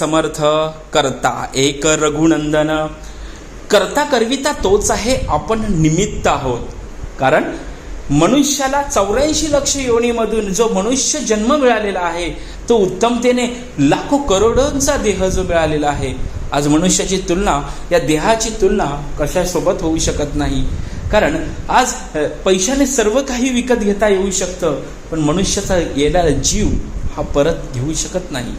समर्थ करता एक रघुनंदन. करता करविता तोच आहे आपण निमित्त आहोत. कारण मनुष्याला चौऱ्याऐंशी लक्ष योनीमधून जो मनुष्य जन्म मिळालेला आहे तो उत्तमतेने लाखो करोडोंचा देह जो मिळालेला आहे आज मनुष्याची तुलना या देहाची तुलना कशासोबत होऊ शकत नाही? कारण आज पैशाने सर्व काही विकत घेता येऊ शकतं पण मनुष्याचा येणारा जीव हा परत घेऊ शकत नाही.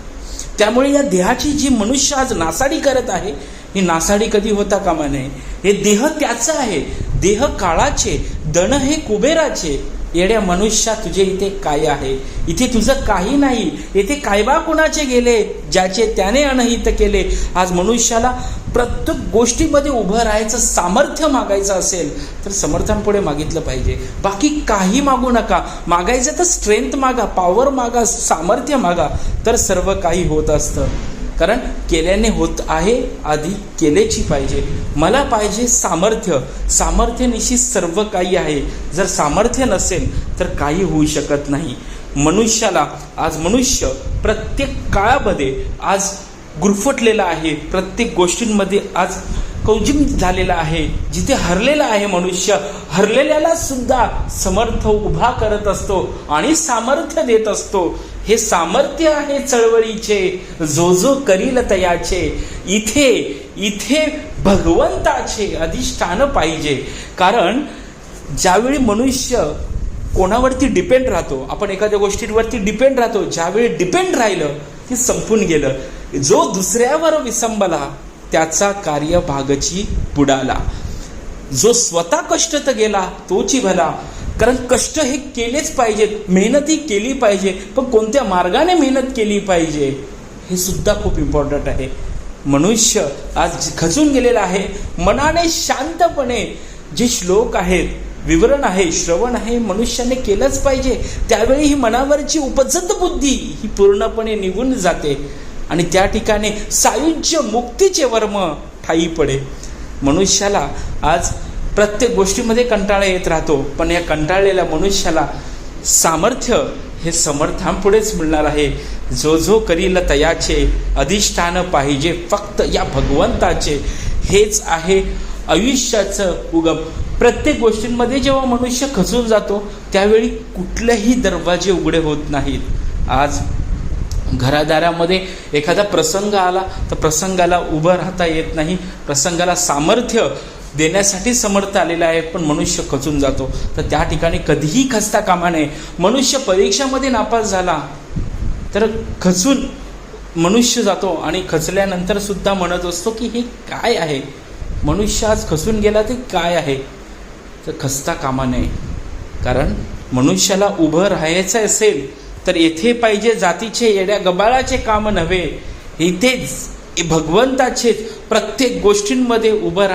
त्यामुळे या देहाची जी मनुष्य आज नासाडी करत आहे ही नासाडी कधी होता कामा नये. हे देह त्याचं आहे. देह काळाचे दण हे कुबेराचे. येड्या मनुष्या तुझे इथे काय आहे? इथे तुझं काही नाही. येथे कायबा कुणाचे गेले ज्याचे त्याने अनहित केले. आज मनुष्याला प्रत्येक गोष्टीमध्ये उभं राहायचं सामर्थ्य मागायचं असेल तर समर्थांपुढे मागितलं पाहिजे. बाकी काही मागू नका. मागायचं तर स्ट्रेंथ मागा पॉवर मागा सामर्थ्य मागा तर सर्व काही होत असतं. कारण केल्याने होत आहे आधी केलेची पाहिजे. मला पाहिजे सामर्थ्य. सामर्थ्यनिशी सर्व काही आहे. जर सामर्थ्य नसेल तर काही होऊ शकत नाही. मनुष्याला आज मनुष्य प्रत्येक काळामध्ये आज गुरफटलेला आहे. प्रत्येक गोष्टींमध्ये आज कौजिम झालेला आहे. जिथे हरलेला आहे मनुष्य हरलेल्याला सुद्धा समर्थ उभा करत असतो आणि सामर्थ्य देत असतो. हे सामर्थ्य आहे चळवळीचे जो जो करील तयाचे. इथे इथे भगवंताचे अधिष्ठान पाहिजे. कारण ज्यावेळी मनुष्य कोणावरती डिपेंड राहतो आपण एखाद्या गोष्टींवरती डिपेंड राहतो ज्यावेळी डिपेंड राहिलं की संपून गेलं. जो दुसऱ्यावर विसंबला त्याचा कार्य भागची बुडाला. जो स्वतः कष्ट तर गेला तोची भला. कारण कष्ट हे केलेच पाहिजेत मेहनतही केली पाहिजे पण कोणत्या मार्गाने मेहनत केली पाहिजे हे सुद्धा खूप इम्पॉर्टंट आहे. मनुष्य आज खचून गेलेला आहे. मनाने शांतपणे जे श्लोक आहेत विवरण आहे श्रवण आहे मनुष्याने केलंच पाहिजे. त्यावेळी ही मनावरची उपजत बुद्धी ही पूर्णपणे निघून जाते. आणि त्या ठिकाणी सायुज्य मुक्तीचे वर्म ठाई पडे. मनुष्याला आज प्रत्येक गोष्टीमध्ये कंटाळा येत राहतो पण या कंटाळलेल्या मनुष्याला सामर्थ्य हे समर्थांपुढेच मिळणार आहे. जो जो करील तयाचे अधिष्ठान पाहिजे फक्त या भगवंताचे. हेच आहे आयुष्याचं उगम. प्रत्येक गोष्टींमध्ये जेव्हा मनुष्य खचून जातो त्यावेळी कुठलेही दरवाजे उघडे होत नाहीत. आज घरादारामध्ये एखादा प्रसंग आला तर प्रसंगाला उभं राहता येत नाही. प्रसंगाला सामर्थ्य देण्यासाठी समर्थ आलेला आहे पण मनुष्य खचून जातो. तर त्या ठिकाणी कधीही खचता कामा नये. मनुष्य परीक्षामध्ये नापास झाला तर खचून मनुष्य जातो. आणि खचल्यानंतर सुद्धा म्हणत असतो की हे काय आहे? मनुष्य आज खसून गेला ते काय आहे? तर खसता कामा नये. कारण मनुष्याला उभं राहायचं असेल तर येथे पाहिजे जातीचे येड्या गबाळाचे काम नव्हे. इथेच भगवंताचे प्रत्येक गोष्टींमध्ये उभं राहा